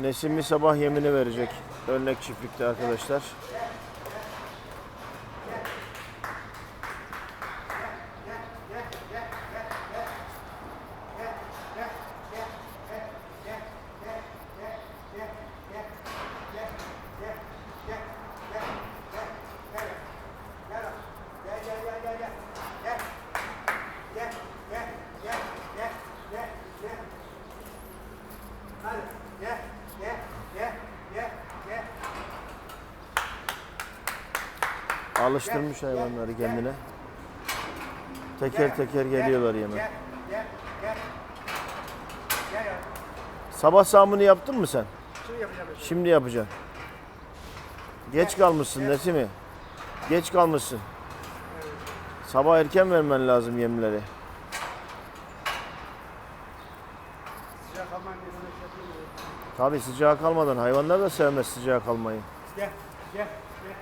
Nesimi sabah yemini verecek. Örnek çiftlikte arkadaşlar. Alıştırmış hayvanları kendine. Teker teker geliyorlar yeme. Sabah sağımını yaptın mı sen? Şimdi yapacağım. Geç kalmışsın Nesimi. Geç kalmışsın. Sabah erken vermen lazım yemleri. Sıcak aman ne demek yapayım. Tabi sıcağa kalmadan hayvanlar da sevmez sıcağa kalmayı. Gel, gel, gel.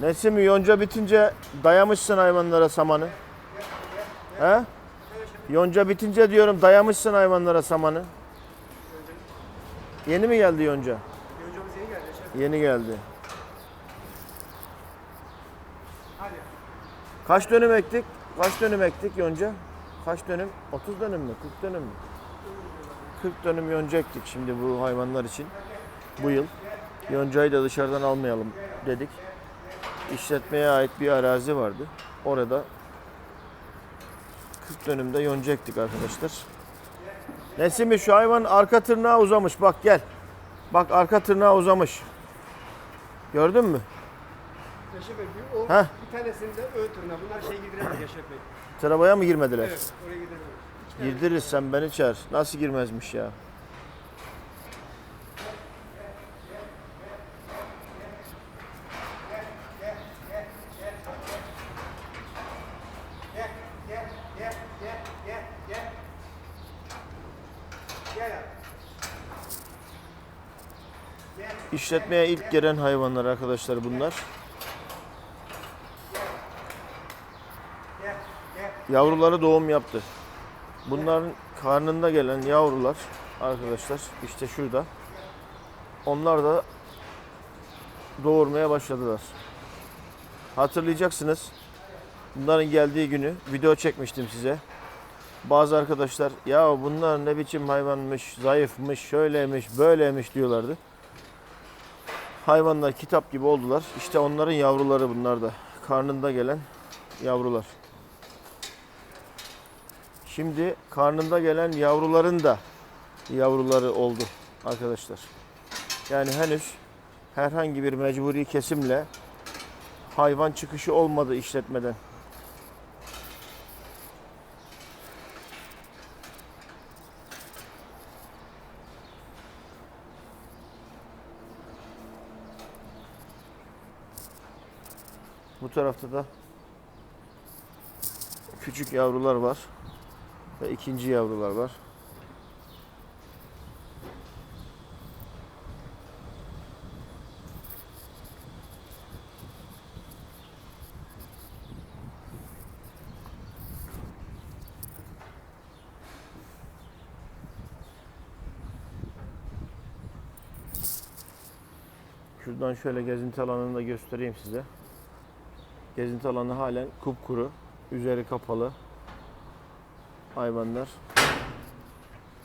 Nesimi yonca bitince dayamışsın hayvanlara samanı. He? Yonca bitince diyorum dayamışsın hayvanlara samanı. Yeni mi geldi yonca? Yoncamız yeni geldi. Yeni geldi. Hadi. Kaç dönüm ektik? Kaç dönüm ektik yonca? Kaç dönüm? 30 dönüm mü? 40 dönüm mü? 40 dönüm yonca ektik şimdi bu hayvanlar için. Bu yıl. Yoncayı da dışarıdan almayalım dedik. İşletmeye ait bir arazi vardı. Orada 40 dönümde yonca ektik arkadaşlar. Nesimi şu hayvan arka tırnağı uzamış. Bak gel. Bak arka tırnağı uzamış. Gördün mü? Yaşar Bey, bir, o, Heh. bir tanesini de ön turuna. Bunlar şey girdiremez Yaşar Bey. Tırabaya mı girmediler? Evet, oraya gidemeyiz. Girdiririz sen beni çağır. Nasıl girmezmiş ya? Gel, gel, gel, gel, gel, gel. Gel abi. İşletmeye ilk gelen hayvanlar arkadaşlar bunlar. Yavruları doğum yaptı. Bunların karnında gelen yavrular arkadaşlar işte şurada. Onlar da doğurmaya başladılar. Hatırlayacaksınız. Bunların geldiği günü video çekmiştim size. Bazı arkadaşlar ya bunlar ne biçim hayvanmış, zayıfmış, şöyleymiş, böyleymiş diyorlardı. Hayvanlar kitap gibi oldular. İşte onların yavruları bunlar da. Karnında gelen yavrular. Şimdi karnında gelen yavruların da yavruları oldu arkadaşlar. Yani henüz herhangi bir mecburi kesimle hayvan çıkışı olmadı işletmeden. Bu tarafta da küçük yavrular var ve ikinci yavrular var. Şuradan şöyle gezinti alanını da göstereyim size. Gezinti alanı halen kupkuru, üzeri kapalı hayvanlar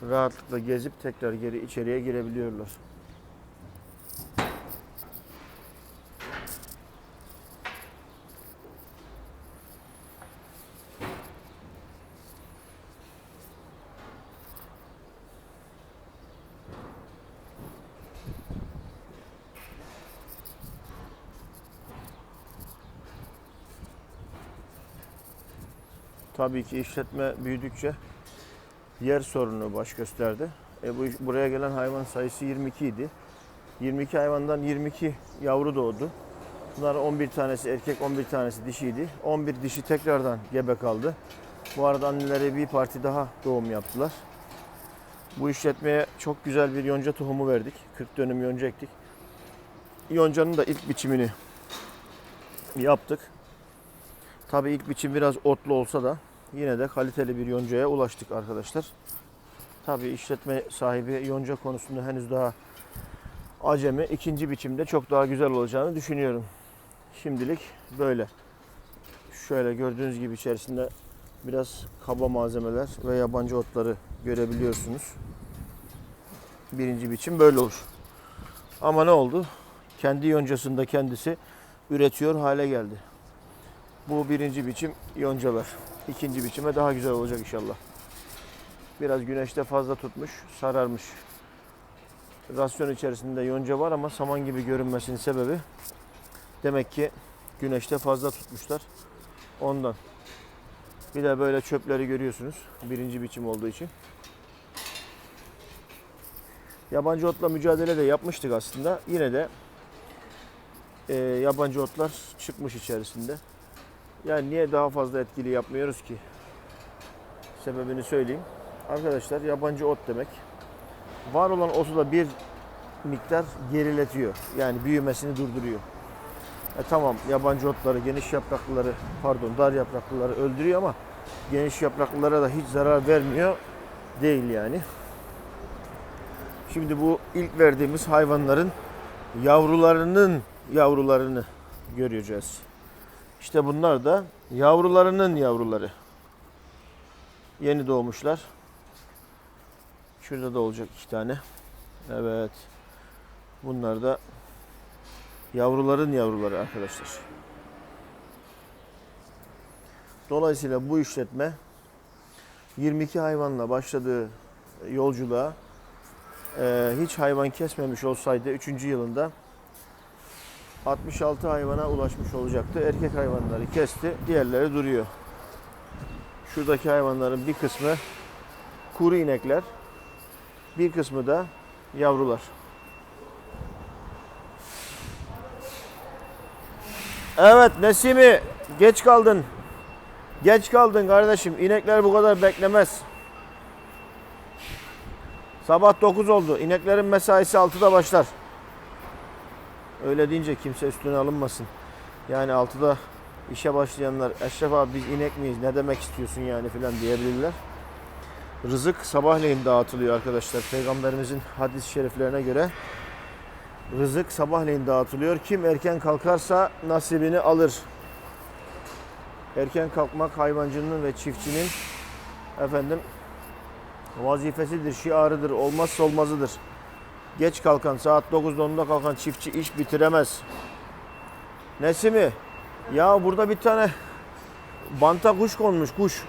rahatlıkla gezip tekrar geri içeriye girebiliyorlar. Tabii ki işletme büyüdükçe yer sorunu baş gösterdi. E bu buraya gelen hayvan sayısı 22 idi. 22 hayvandan 22 yavru doğdu. Bunların 11 tanesi erkek, 11 tanesi dişiydi. 11 dişi tekrardan gebe kaldı. Bu arada anneleri bir parti daha doğum yaptılar. Bu işletmeye çok güzel bir yonca tohumu verdik. 40 dönüm yonca ektik. Yoncanın da ilk biçimini yaptık. Tabii ilk biçim biraz otlu olsa da yine de kaliteli bir yoncaya ulaştık arkadaşlar. Tabii işletme sahibi yonca konusunda henüz daha acemi. İkinci biçimde çok daha güzel olacağını düşünüyorum. Şimdilik böyle. Şöyle gördüğünüz gibi içerisinde biraz kaba malzemeler ve yabancı otları görebiliyorsunuz. Birinci biçim böyle olur. Ama ne oldu? Kendi yoncasında kendisi üretiyor hale geldi. Bu birinci biçim yoncalar. İkinci biçime daha güzel olacak inşallah. Biraz güneşte fazla tutmuş, sararmış. Rasyon içerisinde yonca var ama saman gibi görünmesinin sebebi demek ki güneşte fazla tutmuşlar. Ondan. Bir de böyle çöpleri görüyorsunuz. Birinci biçim olduğu için. Yabancı otla mücadele de yapmıştık aslında. Yine de e, yabancı otlar çıkmış içerisinde. Yani niye daha fazla etkili yapmıyoruz ki? Sebebini söyleyeyim. Arkadaşlar yabancı ot demek. Var olan otu da bir miktar geriletiyor. Yani büyümesini durduruyor. E tamam yabancı otları, geniş yapraklıları, pardon dar yapraklıları öldürüyor ama geniş yapraklılara da hiç zarar vermiyor değil yani. Şimdi bu ilk verdiğimiz hayvanların yavrularının yavrularını göreceğiz. İşte bunlar da yavrularının yavruları. Yeni doğmuşlar. Şurada da olacak iki tane. Evet. Bunlar da yavruların yavruları arkadaşlar. Dolayısıyla bu işletme 22 hayvanla başladığı yolculuğa e, hiç hayvan kesmemiş olsaydı 3. yılında 66 hayvana ulaşmış olacaktı. Erkek hayvanları kesti, diğerleri duruyor. Şuradaki hayvanların bir kısmı kuru inekler, bir kısmı da yavrular. Evet Nesimi geç kaldın. Geç kaldın kardeşim. İnekler bu kadar beklemez. Sabah 9 oldu. İneklerin mesaisi 6'da başlar. Öyle deyince kimse üstüne alınmasın. Yani 6'da işe başlayanlar Eşref abi biz inek miyiz ne demek istiyorsun yani filan diyebilirler. Rızık sabahleyin dağıtılıyor arkadaşlar. Peygamberimizin hadis-i şeriflerine göre rızık sabahleyin dağıtılıyor. Kim erken kalkarsa nasibini alır. Erken kalkmak hayvancının ve çiftçinin efendim vazifesidir, şiarıdır, olmazsa olmazıdır. Geç kalkan, saat 9'da 10'da kalkan çiftçi iş bitiremez. Nesi mi? Ya burada bir tane banta kuş konmuş, kuş.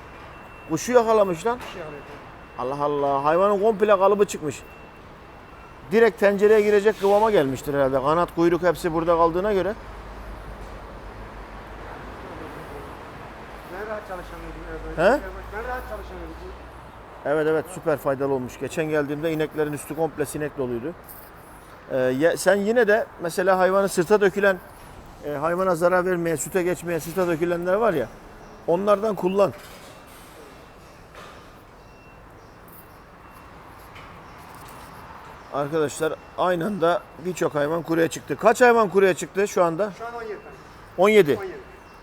Kuşu yakalamış lan. Allah Allah, hayvanın komple kalıbı çıkmış. Direkt tencereye girecek kıvama gelmiştir herhalde. Kanat, kuyruk hepsi burada kaldığına göre. Ben rahat çalışamıyordum. Evet, He? Ben rahat çalışamıyordum. Evet evet süper faydalı olmuş. Geçen geldiğimde ineklerin üstü komple sinek doluydu. Ee, sen yine de mesela hayvanı sırta dökülen, e, hayvana zarar vermeyen, süte geçmeyen sırta dökülenler var ya, onlardan kullan. Arkadaşlar aynı anda birçok hayvan kuruya çıktı. Kaç hayvan kuruya çıktı şu anda? Şu an 17 tane. 17. 17.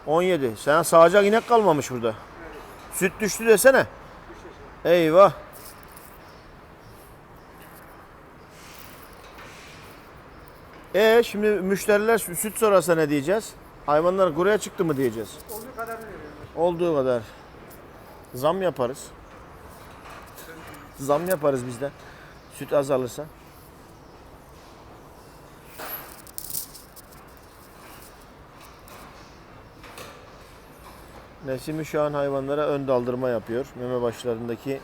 17. Sen sağacak inek kalmamış burada. Süt düştü desene. Eyvah. E şimdi müşteriler sü- süt sorarsa ne diyeceğiz? Hayvanlar kuruya çıktı mı diyeceğiz. Olduğu veriyorum. Olduğu kadar. Zam yaparız. Zam yaparız biz de. Süt azalırsa. Nesimi şu an hayvanlara ön daldırma yapıyor. Meme başlarındaki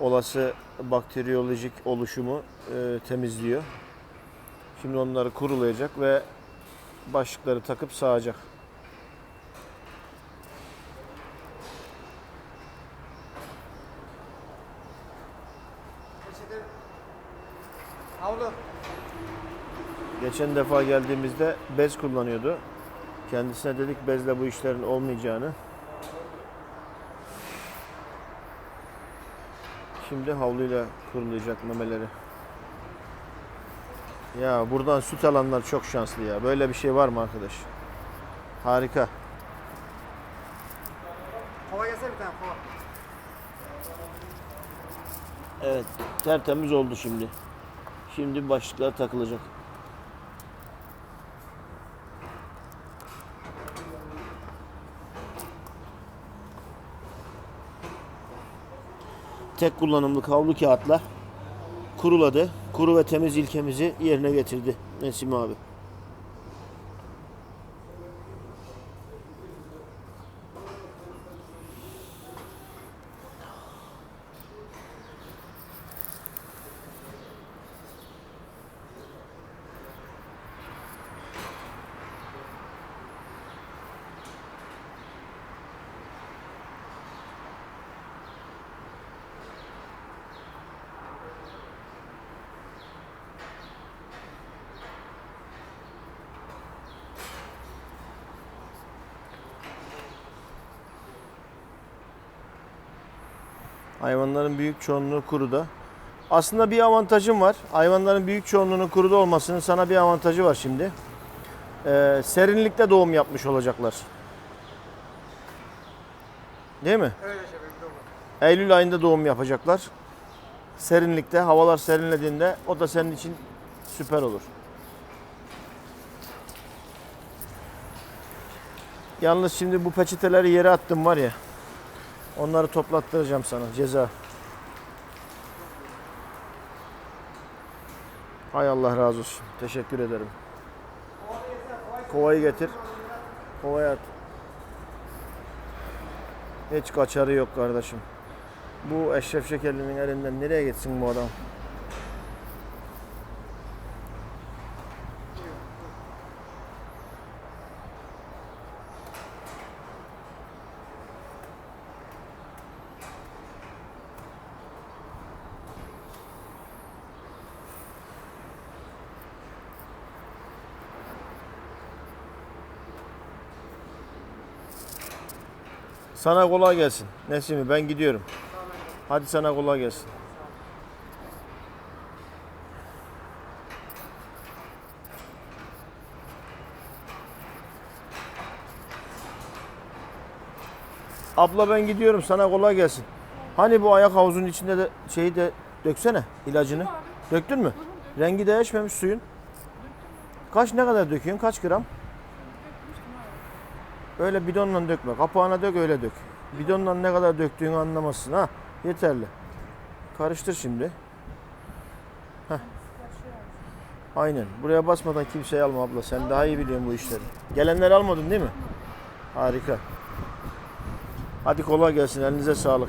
olası bakteriyolojik oluşumu e, temizliyor. Şimdi onları kurulayacak ve başlıkları takıp sağacak. Geçen defa geldiğimizde bez kullanıyordu. Kendisine dedik bezle bu işlerin olmayacağını. Şimdi havluyla kurulayacak memeleri. Ya buradan süt alanlar çok şanslı ya. Böyle bir şey var mı arkadaş? Harika. Kova gelsene bir tane kova. Evet, tertemiz oldu şimdi. Şimdi başlıklar takılacak. Tek kullanımlık havlu kağıtla kuruladı. Kuru ve temiz ilkemizi yerine getirdi Nesim abi. Hayvanların büyük çoğunluğu kuruda. Aslında bir avantajım var. Hayvanların büyük çoğunluğunun kuruda olmasının sana bir avantajı var şimdi. Ee, serinlikte doğum yapmış olacaklar. Değil mi? Öyle olur. Eylül ayında doğum yapacaklar. Serinlikte, havalar serinlediğinde o da senin için süper olur. Yalnız şimdi bu peçeteleri yere attım var ya. Onları toplattıracağım sana ceza. Hay Allah razı olsun. Teşekkür ederim. Kovayı getir. Kovaya at. Hiç kaçarı yok kardeşim. Bu Eşref Şekerli'nin elinden nereye gitsin bu adam? Sana kolay gelsin. Nesimi ben gidiyorum. Hadi sana kolay gelsin. Abla ben gidiyorum sana kolay gelsin. Hani bu ayak havuzunun içinde de şeyi de döksene ilacını. Döktün mü? Rengi değişmemiş suyun. Kaç ne kadar döküyorsun? Kaç gram? Öyle bidonla dökme. Kapağına dök öyle dök. Bidonla ne kadar döktüğünü anlamazsın ha. Yeterli. Karıştır şimdi. Heh. Aynen. Buraya basmadan kimseyi alma abla. Sen daha iyi biliyorsun bu işleri. Gelenleri almadın değil mi? Harika. Hadi kolay gelsin. Elinize sağlık.